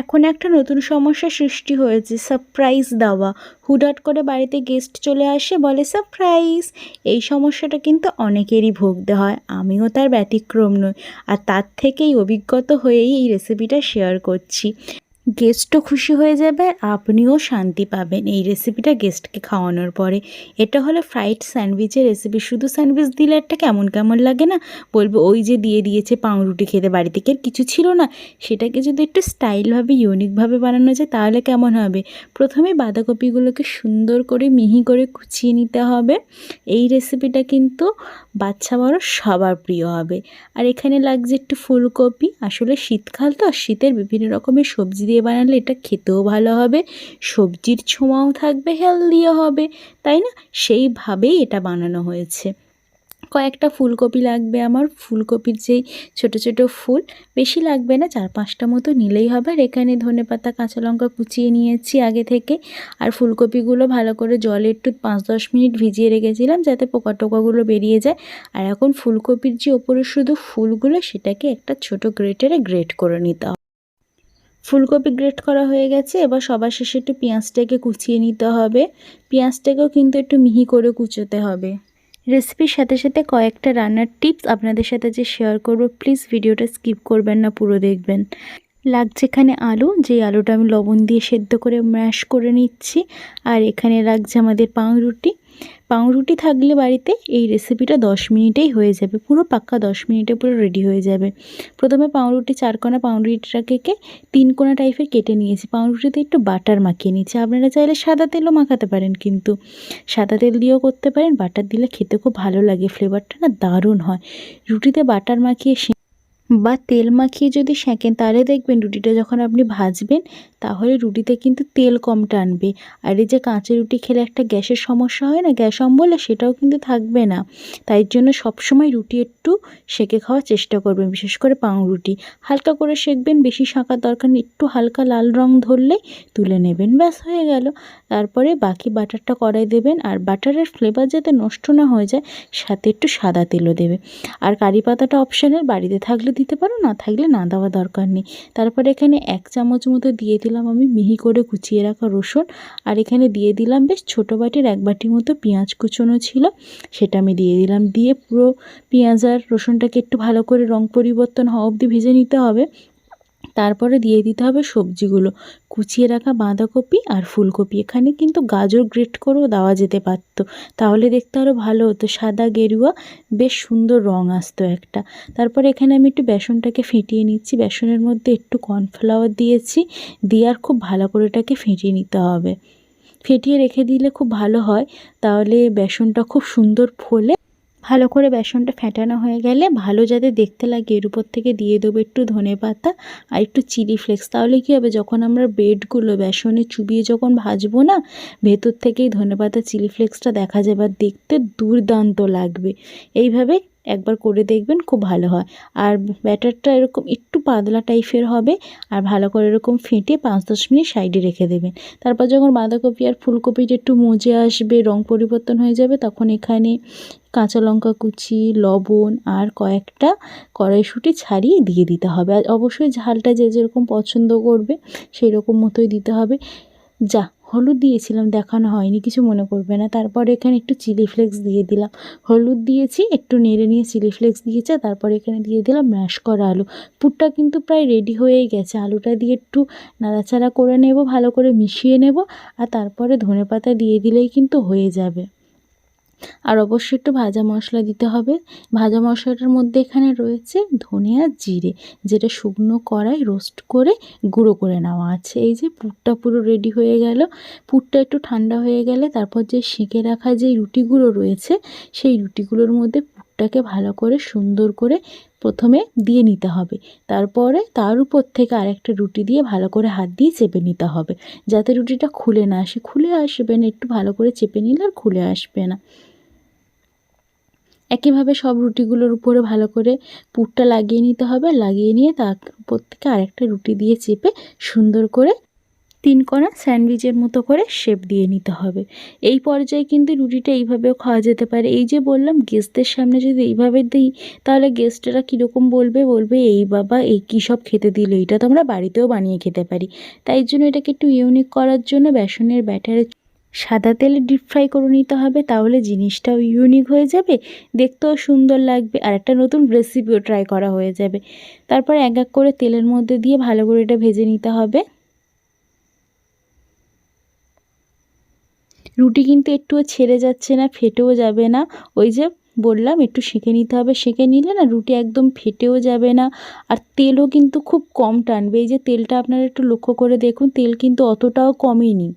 এখন একটা নতুন সমস্যা সৃষ্টি হয়েছে সারপ্রাইজ দেওয়া। হুডাট করে বাড়িতে গেস্ট চলে আসে, বলে সারপ্রাইজ এই সমস্যাটা কিন্তু অনেকেরই ভুগতে হয়, আমিও তার ব্যতিক্রম নই। আর তার থেকেই অভিজ্ঞত হয়েই এই রেসিপিটা শেয়ার করছি। গেস্টও খুশি হয়ে যাবে আর আপনিও শান্তি পাবেন। এই রেসিপিটা গেস্টকে খাওয়ানোর পরে। এটা হলো ফ্রাইড স্যান্ডউইচের রেসিপি শুধু স্যান্ডউইচ দিলে একটা কেমন কেমন লাগে না? বলব, ওই যে দিয়ে দিয়েছে পাউরুটি খেতে বাড়ি থেকে আর কিছু ছিল না? সেটাকে যদি একটু স্টাইলভাবে ইউনিকভাবে বানানো যায়, তাহলে কেমন হবে? প্রথমে বাঁধাকপিগুলোকে সুন্দর করে, মিহি করে কুচিয়ে নিতে হবে। এই রেসিপিটা কিন্তু বাচ্চা বড় সবার প্রিয় হবে। আর এখানে লাগছে একটু ফুলকপি। আসলে শীতকাল তো শীতের বিভিন্ন রকমের সবজি দিয়ে বানালে এটা খেতেও ভালো হবে, সবজির ছোঁয়াও থাকবে হেলদিও হবে, তাই না? সেইভাবেই এটা বানানো হয়েছে। কয়েকটা ফুলকপি লাগবে আমার, ফুলকপির যেই ছোট ছোট ফুল, বেশি লাগবে না, চার পাঁচটা মতো নিলেই হবে। আর এখানে ধনে পাতা, কাঁচা লঙ্কা কুচিয়ে নিয়েছি আগে থেকে। আর ফুলকপিগুলো ভালো করে জলে একটু পাঁচ দশ মিনিট ভিজিয়ে রেখেছিলাম যাতে পোকা টোকাগুলো বেরিয়ে যায়। আর এখন ফুলকপির যে ওপরে শুধু ফুলগুলো, সেটাকে একটা ছোট গ্রেটারে গ্রেট করে নিতে হবে। ফুলকপি গ্রেট করা হয়ে গেছে, এবার সবার শেষে একটু পেঁয়াজটাকে কুচিয়ে নিতে হবে। পেঁয়াজটাকেও কিন্তু একটু মিহি করে কুচোতে হবে। রেসিপির সাথে সাথে কয়েকটা রান্নার টিপস আপনাদের সাথে যে শেয়ার করব, প্লিজ ভিডিওটা স্কিপ করবেন না, পুরো দেখবেন। লাগছে এখানে আলু, যেই আলুটা আমি লবণ দিয়ে সেদ্ধ করে ম্যাশ করে নিচ্ছি, আর এখানে লাগছে আমাদের পাউরুটি পাউরুটি থাকলে বাড়িতে এই রেসিপিটা দশ মিনিটেই হয়ে যাবে। পুরো পাক্কা দশ মিনিটে পুরো রেডি হয়ে যাবে। প্রথমে পাউরুটি চারকোনা পাউরুটিটাকে তিন কোনা টাইপের কেটে নিয়েছি। পাউরুটিতে একটু বাটার মাখিয়ে নিয়েছি। আপনারা চাইলে সাদা তেলও মাখাতে পারেন কিন্তু সাদা তেল দিয়েও করতে পারেন। বাটার দিলে খেতে খুব ভালো লাগে। ফ্লেভারটা না দারুণ হয়। রুটিতে বাটার মাখিয়ে বা তেল মাখিয়ে যদি সেঁকেন, তাহলে দেখবেন রুটিটা যখন আপনি ভাজবেন, তাহলে রুটিতে কিন্তু তেল কম টানবে। আর এই যে কাঁচা রুটি খেলে একটা গ্যাসের সমস্যা হয় না? গ্যাস অম্বলে, সেটাও কিন্তু থাকবে না। তাই জন্য সবসময় রুটি একটু সেঁকে খাওয়ার চেষ্টা করবেন, বিশেষ করে পাউরুটি। হালকা করে সেঁকবেন, বেশি শাঁকার দরকার নেই, একটু হালকা লাল রং ধরলেই তুলে নেবেন, ব্যাস, হয়ে গেল। তারপরে বাকি বাটারটা কড়াই দেবেন, আর বাটারের ফ্লেভার যাতে নষ্ট না হয়ে যায়, সাথে একটু সাদা তেলও দেবে আর কারি পাতাটা অপশানের বাড়িতে থাকলে দিতে পারো না? থাকলে না দেওয়া দরকার নেই। তারপরে এখানে এক চামচ মতো দিয়ে দিলাম আমি মিহি করে কুচিয়ে রাখা রসুন। আর এখানে দিয়ে দিলাম বেশ ছোটো বাটির এক বাটির মতো পেঁয়াজ কুচোনো ছিল। সেটা আমি দিয়ে দিলাম। দিয়ে পুরো পেঁয়াজ আর রসুনটাকে একটু ভালো করে রং পরিবর্তন হওয়া অবধি ভেজে নিতে হবে। তারপরে দিয়ে দিতে হবে সবজিগুলো। কুচিয়ে রাখা বাঁধাকপি আর ফুলকপি। এখানে কিন্তু গাজর গ্রেট করেও দেওয়া যেতে পারত। তাহলে দেখতে আরও ভালো হতো। সাদা গেরুয়া, বেশ সুন্দর রং আসতো একটা। তারপরে এখানে আমি একটু বেসনটাকে ফেটিয়ে নিচ্ছি। বেসনের মধ্যে একটু কর্নফ্লাওয়ার দিয়েছি। দিয়ে আর খুব ভালো করে এটাকে ফেটিয়ে নিতে হবে। ফেটিয়ে রেখে দিলে খুব ভালো হয়। তাহলে বেসনটা খুব সুন্দর ফোলে। ভালো করে বেসনটা ফেটানো হয়ে গেলে ভালো যাতে দেখতে লাগে, এর উপর থেকে দিয়ে দেবো একটু ধনে পাতা আর একটু চিলি ফ্লেক্স। তাহলে কী হবে? যখন আমরা ব্রেডগুলো, বেসনে চুবিয়ে যখন ভাজবো না, ভেতর থেকেই ধনে পাতা, চিলি ফ্লেক্সটা দেখা যাবে আর দেখতে দুর্দান্ত লাগবে। এইভাবে একবার করে দেখবেন, খুব ভালো হয়। আর ব্যাটারটা এরকম একটু পাতলা টাইপের হবে আর ভালো করে এরকম ফেটে পাঁচ দশ মিনিট সাইডে রেখে দেবেন। তারপর যখন বাঁধাকপি আর ফুলকপিটা একটু মজে আসবে, রং পরিবর্তন হয়ে যাবে, তখন এখানে কাঁচা লঙ্কা কুচি, লবণ আর কয়েকটা কড়াইশুঁটি ছাড়িয়ে দিয়ে দিতে হবে। আর অবশ্যই ঝালটা যে যেরকম পছন্দ করবে সেই রকম মতোই দিতে হবে। যা হলুদ দিয়েছিলাম, দেখানো হয়নি, কিছু মনে করবে না। তারপরে এখানে একটু চিলি ফ্লেক্স দিয়ে দিলাম। হলুদ দিয়েছি, একটু নেড়ে নিয়ে চিলি ফ্লেক্স দিয়েছে তারপরে এখানে দিয়ে দিলাম ম্যাশ করা আলু। পুরটা কিন্তু প্রায় রেডি হয়েই গেছে। আলুটা দিয়ে একটু নাড়াচাড়া করে নেব, ভালো করে মিশিয়ে নেব, আর তারপরে ধনে পাতা দিয়ে দিলেই কিন্তু হয়ে যাবে। আর অবশ্যই একটু ভাজা মশলা দিতে হবে। ভাজা মশলাটার মধ্যে এখানে রয়েছে ধনে আর জিরে, যেটা শুকনো কড়াই রোস্ট করে গুঁড়ো করে নেওয়া আছে। এই যে পুরটা পুরো রেডি হয়ে গেল। পুরটা একটু ঠান্ডা হয়ে গেলে তারপর যে সেঁকে রাখা যে রুটিগুলো রয়েছে, সেই রুটিগুলোর মধ্যে পুরটাকে ভালো করে সুন্দর করে প্রথমে দিয়ে নিতে হবে। তারপরে তার উপর থেকে আরেকটা রুটি দিয়ে ভালো করে হাত দিয়ে চেপে নিতে হবে। যাতে রুটিটা খুলে না আসে। খুলে আসবে না, একটু ভালো করে চেপে নিলে আর খুলে আসবে না। একইভাবে সব রুটিগুলোর উপরে ভালো করে পুরটা লাগিয়ে নিতে হবে। লাগিয়ে নিয়ে তার উপর থেকে আরেকটা রুটি দিয়ে চেপে সুন্দর করে তিন কোণা স্যান্ডউইচের মতো করে শেপ দিয়ে নিতে হবে। এই পর্যায়ে কিন্তু রুটিটা এইভাবেও খাওয়া যেতে পারে। এই যে বললাম গেস্টদের সামনে যদি এইভাবে দিই, তাহলে গেস্টরা কীরকম বলবে? বলবে, এই বাবা, এই কী সব খেতে দিল? এইটা তো আমরা বাড়িতেও বানিয়ে খেতে পারি। তাই জন্য এটাকে একটু ইউনিক করার জন্য বেসনের ব্যাটারে সাদা তেলে ডিপ ফ্রাই করে নিতে হবে, তাহলে জিনিসটাও ইউনিক হয়ে যাবে, দেখতেও সুন্দর লাগবে, আর একটা নতুন রেসিপিও ট্রাই করা হয়ে যাবে। তারপর এক এক করে তেলের মধ্যে দিয়ে ভালো করে এটা ভেজে নিতে হবে। রুটি কিন্তু একটুও ছেড়ে যাচ্ছে না, ফেটেও যাবে না। ওই যে বললাম, একটু সেঁকে নিতে হবে, সেঁকে নিলে না রুটি একদম ফেটেও যাবে না, আর তেলও কিন্তু খুব কম টানবে। এই যে তেলটা আপনারা একটু লক্ষ্য করে দেখুন, তেল কিন্তু অতটাও কমেনি।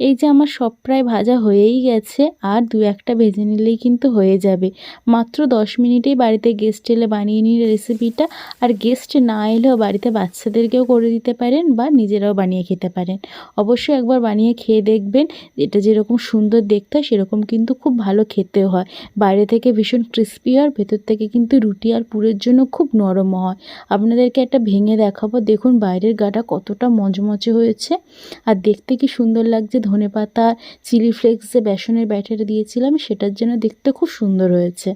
এই যে আমার সব প্রায় ভাজা হয়েই গেছে, আর দু একটা ভেজে নিলেই কিন্তু হয়ে যাবে। মাত্র দশ মিনিটেই বাড়িতে গেস্ট এলে বানিয়ে নিন রেসিপিটা আর গেস্ট না এলেও বাড়িতে বাচ্চাদেরকেও করে দিতে পারেন বা নিজেরাও বানিয়ে খেতে পারেন। অবশ্যই একবার বানিয়ে খেয়ে দেখবেন, এটা যেরকম সুন্দর দেখতে হয়, সেরকম কিন্তু খুব ভালো খেতেও হয়। বাইরে থেকে ভীষণ ক্রিস্পি হয় ভেতর থেকে কিন্তু রুটি আর পুরের জন্য খুব নরম হয়। আপনাদেরকে একটা ভেঙে দেখাবো, দেখুন বাইরের গাটা কতটা মচমচে হয়েছে, আর দেখতে কি সুন্দর লাগছে ধনে পাতা চিলি ফ্লেক্স যে বেসনের ব্যাটারে দিয়েছিলাম, সেটার জন্য দেখতে খুব সুন্দর হয়েছে।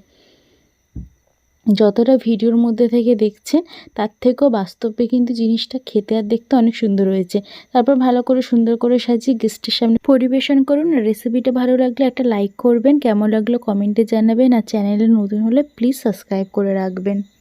যতটা ভিডিওর মধ্যে থেকে দেখছেন তার থেকেও বাস্তবে কিন্তু জিনিসটা খেতে আর দেখতে অনেক সুন্দর হয়েছে। তারপর ভালো করে সুন্দর করে সাজিয়ে গেস্টের সামনে পরিবেশন করুন। রেসিপিটা ভালো লাগলে একটা লাইক করবেন। কেমন লাগল কমেন্টে জানাবেন। আর চ্যানেলে নতুন হলে প্লিজ সাবস্ক্রাইব করে রাখবেন।